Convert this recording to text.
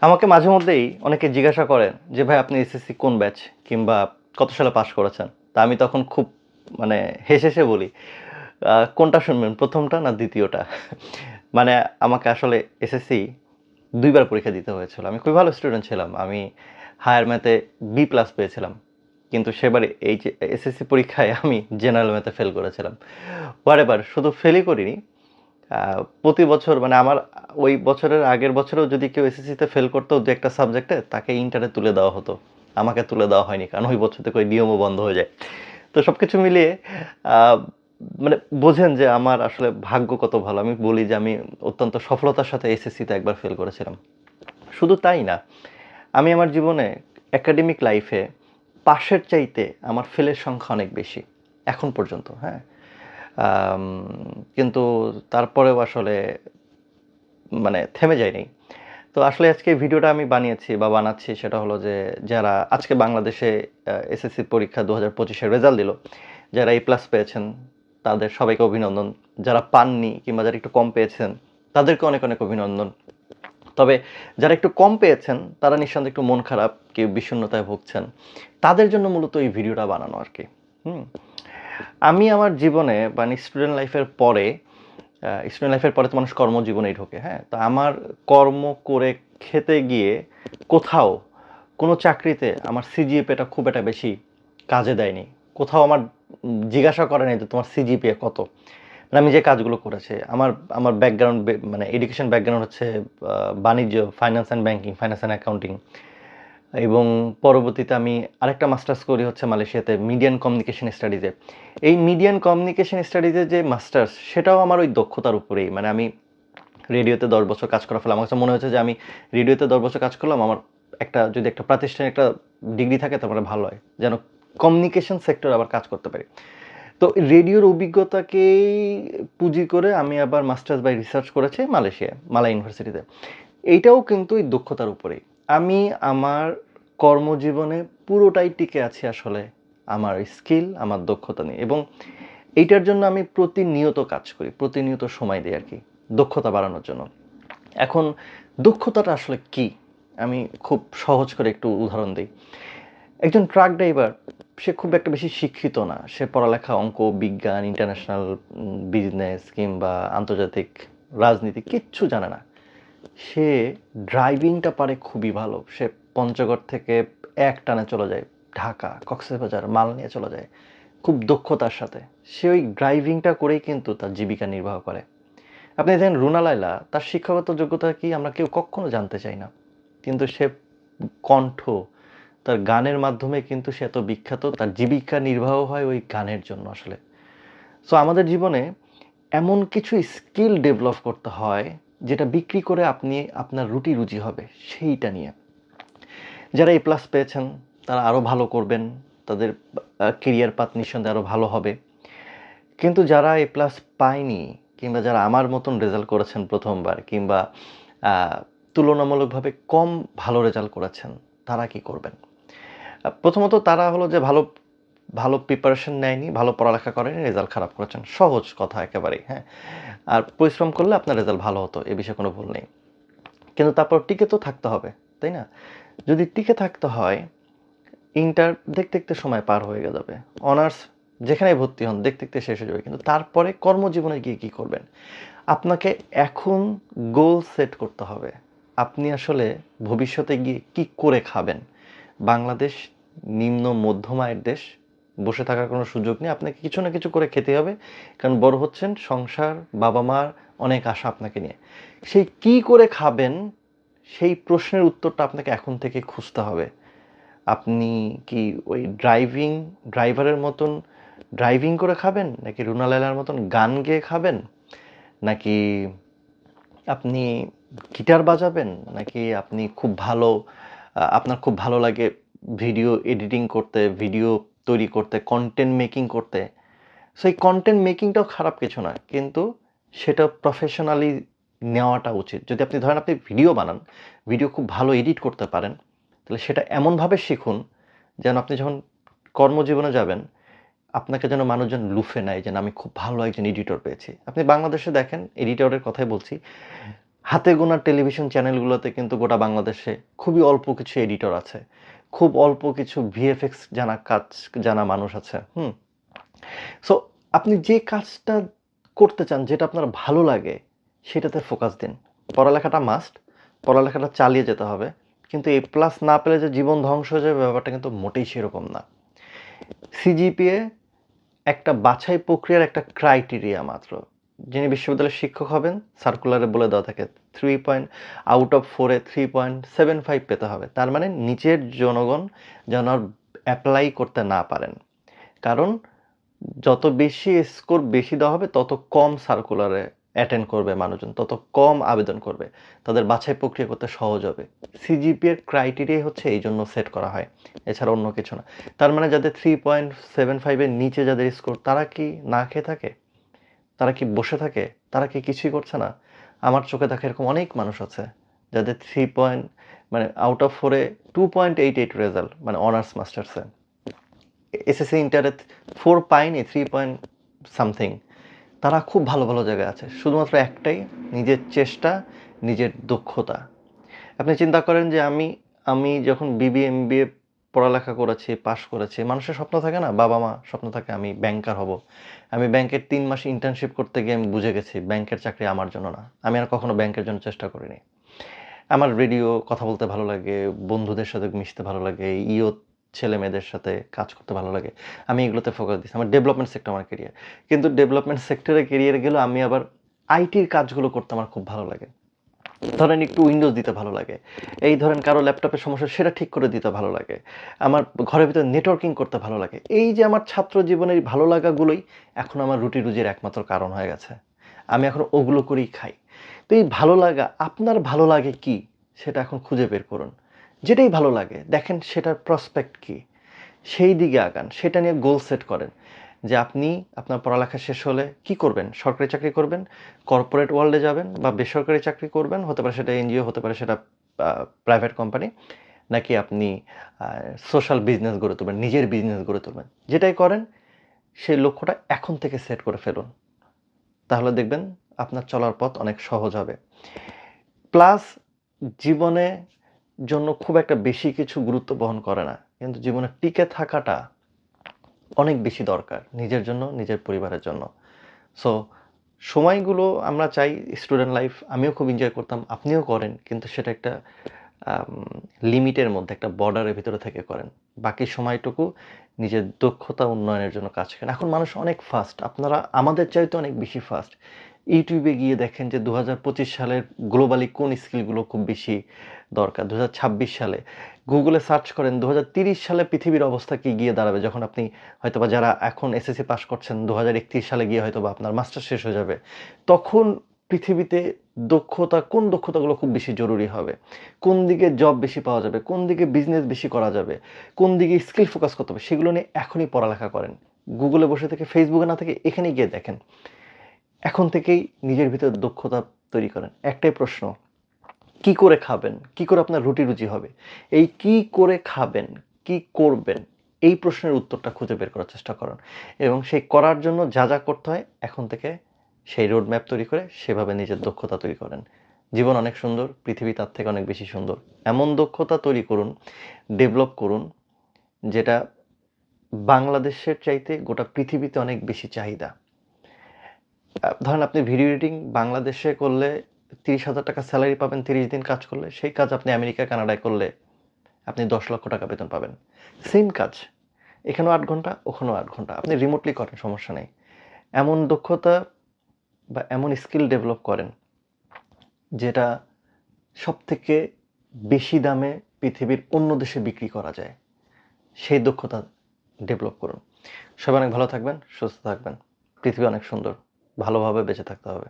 আমাকে মাঝে মধ্যেই অনেকে জিজ্ঞাসা করেন যে, ভাই, আপনি এসএসসি কোন ব্যাচ কিংবা কত সালে পাশ করেছেন? তা আমি তখন খুব মানে হেসে হেসে বলি কোনটা শুনবেন, প্রথমটা না দ্বিতীয়টা? মানে আমাকে আসলে এসএসসি দুইবার পরীক্ষা দিতে হয়েছিল। আমি খুবই ভালো স্টুডেন্ট ছিলাম। আমি হায়ার ম্যাথে বি প্লাস পেয়েছিলাম। কিন্তু সেবারে এই এসএসসি পরীক্ষায় আমি জেনারেল ম্যাথে ফেল করেছিলাম। এবার শুধু ফেলই করিনি। প্রতি বছর মানে আমার ওই বছরের আগের বছরেও যদি কেউ এসএসসিতে ফেল করতো দু একটা সাবজেক্টে তাকে ইন্টারে তুলে দেওয়া হতো। আমাকে তুলে দেওয়া হয়নি, কারণ ওই বছর থেকে ওই নিয়মও বন্ধ হয়ে যায়। তো সব কিছু মিলিয়ে মানে বোঝেন যে আমার আসলে ভাগ্য কত ভালো। আমি বলি যে আমি অত্যন্ত সফলতার সাথে এসএসসিতে একবার ফেল করেছিলাম। শুধু তাই না, আমি আমার জীবনে একাডেমিক লাইফে পাশের চাইতে আমার ফেলের সংখ্যা অনেক বেশি, এখন পর্যন্ত হ্যাঁ। কিন্তু তারপরেও আসলে মানে থেমে যায়নি। তো আসলে আজকে ভিডিওটা আমি বানিয়েছি বা বানাচ্ছি সেটা হলো যে যারা আজকে বাংলাদেশে এসএসসি পরীক্ষা দু হাজার পঁচিশের রেজাল্ট দিল, যারা এ প্লাস পেয়েছেন, তাদের সবাইকে অভিনন্দন। যারা পাননি কিংবা যারা একটু কম পেয়েছেন, তাদেরকে অনেক অনেক অভিনন্দন। তবে যারা একটু কম পেয়েছেন, তারা নিঃসন্দেহে একটু মন খারাপ, কেউ বিষণ্ণতায় ভুগছেন। তাদের জন্য মূলত এই ভিডিওটা বানানো আর কি। হুম? আমি আমার জীবনে মানে স্টুডেন্ট লাইফের পরে স্টুডেন্ট লাইফের পরে তো মানুষ কর্মজীবনেই ঢোকে হ্যাঁ? তো আমার কর্ম করে খেতে গিয়ে কোথাও কোনো চাকরিতে আমার সিজিএপিটা খুব একটা বেশি কাজে দেয়নি। কোথাও আমার জিজ্ঞাসা করে নাই যে তোমার সিজিপিএ কত? মানে আমি যে কাজগুলো করেছি, আমার আমার ব্যাকগ্রাউন্ড মানে এডুকেশন ব্যাকগ্রাউন্ড হচ্ছে বাণিজ্য finance and banking finance and accounting এবং পরবর্তীতে আমি আরেকটা মাস্টার্স করি হচ্ছে মালয়েশিয়াতে মিডিয়ান কমিউনিকেশন স্টাডিজে এই মিডিয়ান কমিউনিকেশন স্টাডিজে যে মাস্টার্স, সেটাও আমার ওই দক্ষতার উপরেই। মানে আমি রেডিওতে দশ বছর কাজ করার ফলে আমার কাছে মনে হচ্ছে যে আমি রেডিওতে দশ বছর কাজ করলাম, আমার একটা, যদি একটা প্রাতিষ্ঠানিক একটা ডিগ্রি থাকে, তারপরে ভালো হয়। যেন কমিউনিকেশন সেক্টর আবার কাজ করতে পারি। তো রেডিওর অভিজ্ঞতাকেই পুঁজি করে আমি আবার মাস্টার্স বাই রিসার্চ করেছি মালয়েশিয়া মালয় ইউনিভার্সিটিতে। এইটাও কিন্তু এই দক্ষতার উপরেই। আমি আমার কর্মজীবনে পুরোটাই টিকে আছি আসলে আমার স্কিল, আমার দক্ষতা নিয়ে এবং এইটার জন্য আমি প্রতিনিয়ত কাজ করি, প্রতিনিয়ত সময় দিই আর কি দক্ষতা বাড়ানোর জন্য। এখন দক্ষতাটা আসলে কি? আমি খুব সহজ করে একটু উদাহরণ দিই। একজন ট্রাক ড্রাইভার, সে খুব একটা বেশি শিক্ষিত না। সে পড়ালেখা, অঙ্ক, বিজ্ঞান ইন্টারন্যাশনাল বিজনেস কিংবা আন্তর্জাতিক রাজনীতি কিচ্ছু জানে না। সে ড্রাইভিংটা পারে খুবই ভালো। সে পঞ্চগড় থেকে এক টানে চলে যায়, ঢাকা, কক্সবাজার, মাল নিয়ে চলে যায়, খুব দক্ষতার সাথে। সে ওই ড্রাইভিংটা করেই কিন্তু তার জীবিকা নির্বাহ করে। আপনি দেখেন রুনা লাইলা তার শিক্ষাগত যোগ্যতা কি আমরা কেউ কখনো জানতে চাই না। কিন্তু সে কণ্ঠ, তার গানের মাধ্যমে কিন্তু সে এত বিখ্যাত, তার জীবিকা নির্বাহ হয় ওই গানের জন্য আসলে। সো আমাদের জীবনে এমন কিছু স্কিল ডেভেলপ করতে হয় যেটা বিক্রি করে আপনি আপনার রুটি রুজি হবে, সেইটা নিয়ে। যারা এ প্লাস পেয়েছেন, তারা আরও ভালো করবেন, তাদের কেরিয়ার পাত নিঃসন্দেহে আরও ভালো হবে। কিন্তু যারা এ প্লাস পায়নি, কিংবা যারা আমার মতন রেজাল্ট করেছেন প্রথমবার, কিংবা তুলনামূলকভাবে কম ভালো রেজাল্ট করেছেন, তারা কি করবেন? প্রথমত তারা হলো যে ভালো ভালো প্রিপারেশন নেয়নি, ভালো পড়ালেখা করেনি রেজাল্ট খারাপ করেছেন, সহজ কথা একেবারেই হ্যাঁ? আর পরিশ্রম করলে আপনার রেজাল্ট ভালো হতো, এ বিষয়ে কোনো ভুল নেই। কিন্তু তারপর টিকে তো থাকতে হবে, তাই না? যদি টিকে থাকতে হয় ইন্টার দেখতে দেখতে সময় পার হয়ে যাবে অনার্স যেখানে ভর্তি হন, দেখতে দেখতে শেষ হয়ে যাবে, কিন্তু তারপরে কর্মজীবনে গিয়ে কী করবেন? আপনাকে এখন গোল সেট করতে হবে, আপনি আসলে ভবিষ্যতে গিয়ে কি করে খাবেন? বাংলাদেশ নিম্ন মধ্যম আয়ের দেশ বসে থাকার কোনো সুযোগ নেই। আপনাকে কিছু না কিছু করে খেতে হবে। কারণ বড় হচ্ছেন, সংসার বাবা মার অনেক আশা আপনাকে নিয়ে। সেই কি করে খাবেন, সেই প্রশ্নের উত্তরটা আপনাকে এখন থেকে খুঁজতে হবে। আপনি কি ওই ড্রাইভিং ড্রাইভারের মতন ড্রাইভিং করে খাবেন? নাকি রুনা লাইলার মতন গান গেয়ে খাবেন? নাকি আপনি গিটার বাজাবেন? নাকি আপনি খুব ভালো আপনার খুব ভালো লাগে ভিডিও এডিটিং করতে ভিডিও তৈরি করতে কন্টেন্ট মেকিং করতে। সো এই কন্টেন্ট মেকিংটাও খারাপ কিছু না, কিন্তু সেটা প্রফেশনালি নেওয়াটা উচিত। যদি আপনি ধরেন আপনি ভিডিও বানান ভিডিও খুব ভালো এডিট করতে পারেন, তাহলে সেটা এমনভাবে শিখুন যেন আপনি যখন কর্মজীবনে যাবেন, আপনাকে যেন মানুষজন লুফে নেয় যেন আমি খুব ভালো একজন এডিটর পেয়েছি। আপনি বাংলাদেশে দেখেন এডিটরের কথাই বলছি হাতে গোনা টেলিভিশন চ্যানেলগুলোতে কিন্তু গোটা বাংলাদেশে খুবই অল্প কিছু এডিটর আছে। খুব অল্প কিছু ভিএফএক্স জানা কাজ, জানা মানুষ আছে, হুম? সো আপনি যে কাজটা করতে চান, যেটা আপনার ভালো লাগে, সেটাতে ফোকাস দিন। পড়ালেখাটা মাস্ট পড়ালেখাটা চালিয়ে যেতে হবে। কিন্তু এ প্লাস না পেলে যে জীবন ধ্বংস হয়ে যাবে, ব্যাপারটা কিন্তু মোটেই সেরকম না। সিজিপিএ একটা বাছাই প্রক্রিয়ার একটা ক্রাইটেরিয়া মাত্র। যিনি বিশ্ববিদ্যালয়ের শিক্ষক হবেন সার্কুলারে বলে দেওয়া থাকে থ্রি পয়েন্ট আউট অফ ফোরে থ্রি পয়েন্ট সেভেন ফাইভ পেতে হবে। তার মানে নিচের জনগণ যেন অ্যাপ্লাই করতে না পারেন। কারণ যত বেশি স্কোর বেশি দেওয়া হবে, তত কম সার্কুলারে অ্যাটেন্ড করবে মানুষজন, তত কম আবেদন করবে। তাদের বাছাই প্রক্রিয়া করতে সহজ হবে। সিজিপি এর ক্রাইটেরিয়া হচ্ছে এই জন্য সেট করা হয়, এছাড়া অন্য কিছু না। তার মানে যাদের থ্রি পয়েন্ট সেভেন ফাইভের নিচে যাদের স্কোর তারা কি না খেয়ে থাকে? তারা কি বসে থাকে? তারা কি কিছুই করছে না? আমার চোখে দেখা এরকম অনেক মানুষ আছে যাদের থ্রি পয়েন্ট মানে আউট অফ ফোরে two point eight eight result মানে অনার্স মাস্টার্সে এসএসসি ইন্টারে ফোর পাইনি থ্রি পয়েন্ট সামথিং তারা খুব ভালো ভালো জায়গায় আছে। শুধুমাত্র একটাই, নিজের চেষ্টা, নিজের দক্ষতা। আপনি চিন্তা করেন যে আমি আমি যখন বিবি এম পড়ালেখা করেছি, পাশ করেছি, মানুষের স্বপ্ন থাকে না, বাবা মা স্বপ্ন থাকে আমি ব্যাংকার হব। আমি ব্যাংকের তিন মাস ইন্টার্নশিপ করতে গিয়ে আমি বুঝে গেছি ব্যাংকের চাকরি আমার জন্য না। আমি আর কখনো ব্যাংকের জন্য চেষ্টা করিনি। আমার রেডিও কথা বলতে ভালো লাগে, বন্ধুদের সাথে মিশতে ভালো লাগে ইও ছেলে মেয়েদের সাথে কাজ করতে ভালো লাগে, আমি এগুলোতে ফোকাস দিচ্ছি আমার ডেভেলপমেন্ট সেক্টর আমার কেরিয়ার কিন্তু ডেভেলপমেন্ট সেক্টরে কেরিয়ার গেলেও আমি আবার আইটির কাজগুলো করতে আমার খুব ভালো লাগে। ধরেন একটু উইন্ডোজ দিতে ভালো লাগে। এই ধরেন কারও ল্যাপটপের সমস্যা, সেটা ঠিক করে দিতে ভালো লাগে। আমার ঘরের ভিতরে নেটওয়ার্কিং করতে ভালো লাগে। এই যে আমার ছাত্র জীবনের ভালো লাগাগুলোই এখন আমার রুটি রুজির একমাত্র কারণ হয়ে গেছে। আমি এখন ওগুলো করেই খাই। তো এই ভালো লাগা, আপনার ভালো লাগে কি? সেটা এখন খুঁজে বের করুন। যেটাই ভালো লাগে, দেখেন সেটার প্রসপেক্ট কি। সেই দিকে আগান, সেটা নিয়ে গোল সেট করেন। যে আপনি আপনার পড়ালেখা শেষ হলে কি করবেন? সরকারি চাকরি করবেন? কর্পোরেট ওয়ার্ল্ডে যাবেন বা বেসরকারি চাকরি করবেন? হতে পারে সেটা এনজিও হতে পারে সেটা প্রাইভেট কোম্পানি নাকি আপনি সোশ্যাল বিজনেস গড়ে তুলবেন নিজের বিজনেস গড়ে তুলবেন। যেটাই করেন সেই লক্ষ্যটা এখন থেকে সেট করে ফেলুন। তাহলে দেখবেন আপনার চলার পথ অনেক সহজ হবে। প্লাস জীবনে জন্য খুব একটা বেশি কিছু গুরুত্ব বহন করে না। কিন্তু জীবনে টিকে থাকাটা অনেক বেশি দরকার নিজের জন্য, নিজের পরিবারের জন্য। সো সময়গুলো আমরা চাই স্টুডেন্ট লাইফ আমিও খুব এনজয় করতাম, আপনিও করেন, কিন্তু সেটা একটা লিমিটের মধ্যে, একটা বর্ডারের ভিতরে থেকে করেন। বাকি সময়টুকু নিজের দক্ষতা উন্নয়নের জন্য কাজ করেন। এখন মানুষ অনেক ফাস্ট আপনারা, আমাদের চাইতে অনেক বেশি ফাস্ট ইউটিউবে গিয়ে দেখেন যে দু হাজার পঁচিশ সালের গ্লোবালি কোন স্কিলগুলো খুব বেশি দরকার? দু হাজার ছাব্বিশ সালে। গুগলে সার্চ করেন দু সালে পৃথিবীর অবস্থা কি গিয়ে দাঁড়াবে? যখন আপনি হয়তোবা যারা এখন এসএসসি পাস করছেন দু হাজার একত্রিশ সালে গিয়ে হয়তোবা আপনার মাস্টার শেষ হয়ে যাবে, তখন পৃথিবীতে দক্ষতা, কোন দক্ষতাগুলো খুব বেশি জরুরি হবে? কোন দিকে জব বেশি পাওয়া যাবে? কোন দিকে বিজনেস বেশি করা যাবে? কোন দিকে স্কিল ফোকাস করতে হবে? সেগুলো নিয়ে এখনই পড়ালেখা করেন। গুগলে বসে থেকে ফেসবুকে না থেকে এখানে গিয়ে দেখেন। এখন থেকেই নিজের ভিতরে দক্ষতা তৈরি করেন। একটাই প্রশ্ন, কি করে খাবেন? কি করে আপনার রুটি রুচি হবে? এই কি করে খাবেন? কি করবেন? এই প্রশ্নের উত্তরটা খুঁজে বের করার চেষ্টা করুন। এবং সেই করার জন্য যা যা করতে হয়, এখন থেকে সেই রোড ম্যাপ তৈরি করে সেভাবে নিজের দক্ষতা তৈরি করেন। জীবন অনেক সুন্দর, পৃথিবী তার থেকে অনেক বেশি সুন্দর। এমন দক্ষতা তৈরি করুন ডেভেলপ করুন, যেটা বাংলাদেশের চাইতে গোটা পৃথিবীতে অনেক বেশি চাহিদা। ধরেন আপনি ভিডিও এডিটিং বাংলাদেশে করলে তিরিশ হাজার টাকা স্যালারি পাবেন, তিরিশ দিন কাজ করলে, সেই কাজ আপনি আমেরিকা, কানাডায় করলে আপনি দশ লক্ষ টাকা বেতন পাবেন। সেম কাজ, এখানেও আট ঘণ্টা, ওখানেও আট ঘণ্টা। আপনি রিমোটলি করেন, সমস্যা নেই। এমন দক্ষতা বা এমন স্কিল ডেভেলপ করেন যেটা সব থেকে বেশি দামে পৃথিবীর অন্য দেশে বিক্রি করা যায়। সেই দক্ষতা ডেভেলপ করুন। সবাই অনেক ভালো থাকবেন, সুস্থ থাকবেন। পৃথিবী অনেক সুন্দর। ভালোভাবে বেঁচে থাকতে হবে।